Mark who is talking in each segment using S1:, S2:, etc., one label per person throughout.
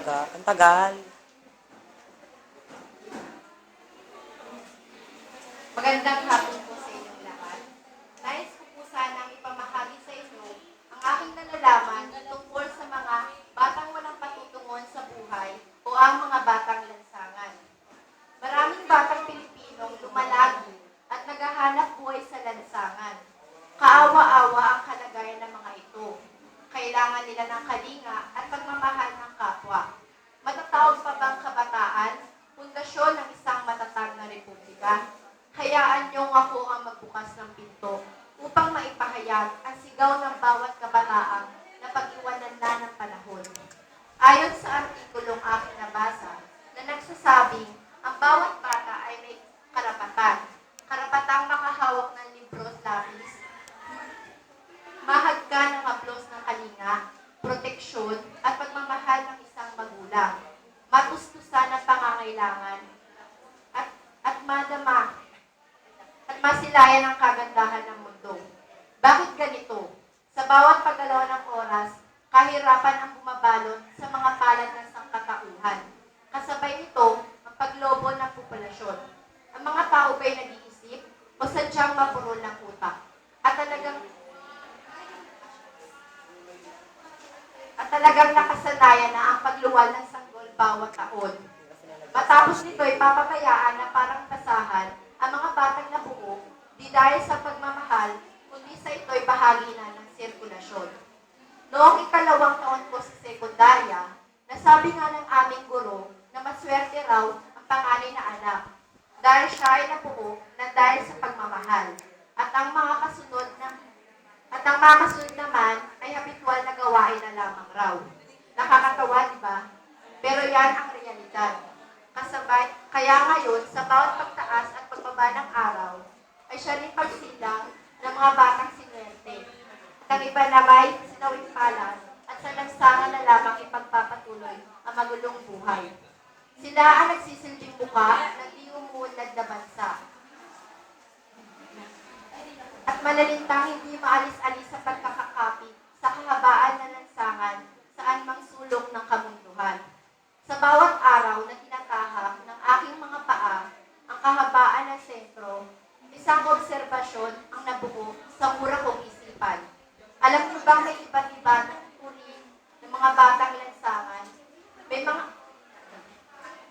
S1: talaga. Ang tagal.
S2: Magandang hapon po sa inyong lahat. Nais ko po sanang ipamahagi sa inyo ang aking nalalaman tungkol sa mga batang walang patutungon sa buhay o ang mga batang lansangan. Maraming batang Pilipinong lumalagi at naghahanap buhay sa lansangan. Kaawa-awa ang kalagayan ng mga ito. Kailangan nila ng kalinga at pagmamahal kapwa. Matatawag pa bang kabataan, pundasyon ng isang matatag na republika? Hayaan niyong ako ang magbukas ng pinto upang maipahayag ang sigaw ng bawat kabataang na pag-iwanan na ng panahon. Ayon sa artikulong aking nabasa na nagsasabing ang bawat bata ay may karapatan. Karapatang makahawak ng libro at lapis, mahagka ng haplos ng kalinga, proteksyon at pagmamahal ng isang magulang, matustusan ang pangangailangan, at, at madama masilayan ang kagandahan ng mundo. Bakit ganito? Sa bawat paggalaw ng oras, kahirapan ang bumabalot sa mga palad ng sangkatauhan. Kasabay nito, ang paglobo ng populasyon. Ang mga tao ba'y nag-iisip o sadyang mapurol ng utak? At talagang at talagang nakasanayan na ang pagluwal ng sanggol bawat taon. Matapos nito ay papabayaan na parang basahan ang mga batang nabuo di dahil sa pagmamahal, kundi sa ito'y bahagi na ng sirkulasyon. Noong ikalawang taon ko sa sekundarya, nasabi nga ng aming guro na maswerte raw ang panganay na anak dahil siya ay nabuo na dahil sa pagmamahal. At ang mga kasunod na at ang mga kasunod naman ay habitual na gawain na lamang raw. Nakakatawa, di ba? Pero yan ang realidad. Kasabay, kaya ngayon, sa bawat pagtaas at pagbaba ng araw, ay siya rin pagsilang ng mga batang sinuwerte. At ang iba na may sinawing palad at sa lansangan na lamang ipagpapatuloy ang magulong buhay. Sila ang nagsisilbing buka ng di na bansa. At malalintang hindi maalis-alis sa pagkakakapit sa kahabaan na lansangan saan mang sulok ng kamunduhan. Sa bawat araw na tinatahak ng aking mga paa ang kahabaan ng sentro, isang obserbasyon ang nabuo sa mura kong isipan. Alam niyo bang may iba't iba ng uri ng mga batang lansangan? May mga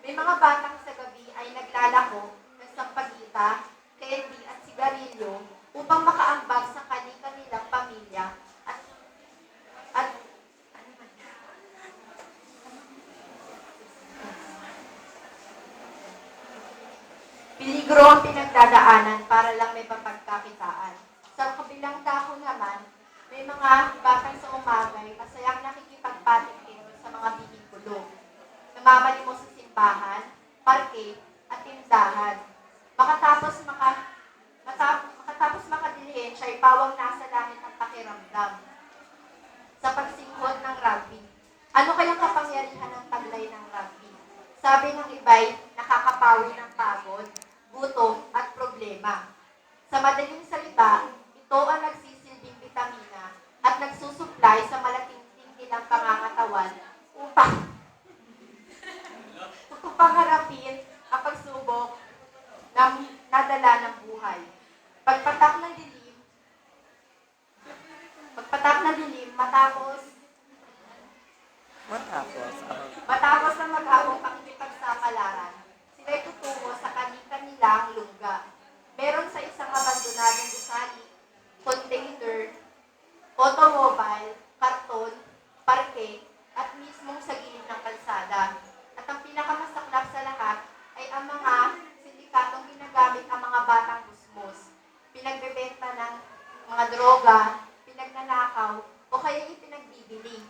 S2: may mga batang sa gabi ay naglalako ng sampagita, candy at sigarilyo upang makaambag sa kanilang pamilya at at Peligro ang pinagdadaanan para lang may papagkakitaan. Sa kabilang dako naman, may mga batang sa umagay masayang nakikipagpatingin sa mga bihikulo. Namamalimos sa simbahan, parke, at tindahan. Makatapos maka, matap, makatapos makadilihin, siya ay pawang nasa langit ang pakiramdam sa pagsinghot ng rugby. Ano kayang kapangyarihan ng taglay ng rugby? Sabi ng iba'y nakakapawi ng pagod, gutom at problema. Sa madaling salita, ito ang nagsisilbing vitamina at nagsusuplay sa malaking nilang pangangatawan upang upang harapin ang pagsubok ng nadala ng buhay. Pagpatak ng dilim, pagpatak ng dilim matapos
S1: Matapos. ah,
S2: Matapos na maghapong pakikipagsapalaran, sila'y tutungo sa kanilang lungga. Meron sa isang abandonadong gusali, container, automobile, karton, parke, at mismong sa gilid ng kalsada. At ang pinakamasaklap sa lahat ay ang mga sindikatong ginagamit ang mga batang gusmos. Pinagbebenta ng mga droga, pinagnanakaw, o kaya ipinagbibili.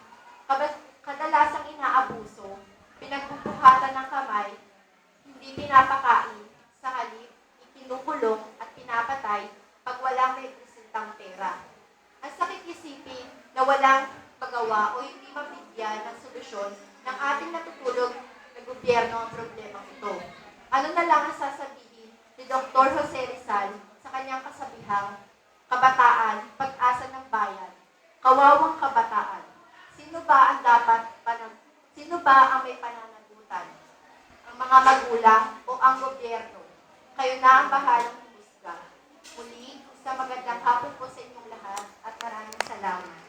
S2: Kadalasang inaabuso, pinagbubuhatan ng kamay, hindi pinapakain, sa halip, ikinukulong at pinapatay pag walang may presentang pera. Ang sakit isipin na walang magawa o hindi mabigyan ng solusyon ng ating natutulog na gobyerno ang problema ito. Ano na lang ang sasabihin ni Dr. Jose Rizal sa kanyang kasabihang kabataan, pag-asa ng bayan, kawawang kabataan. Sino ba ang dapat panag Sino ba ang may pananagutan? Ang mga magulang o ang gobyerno? Kayo na ang bahalang humusga. Muli, sa magandang hapon po sa inyong lahat at maraming salamat.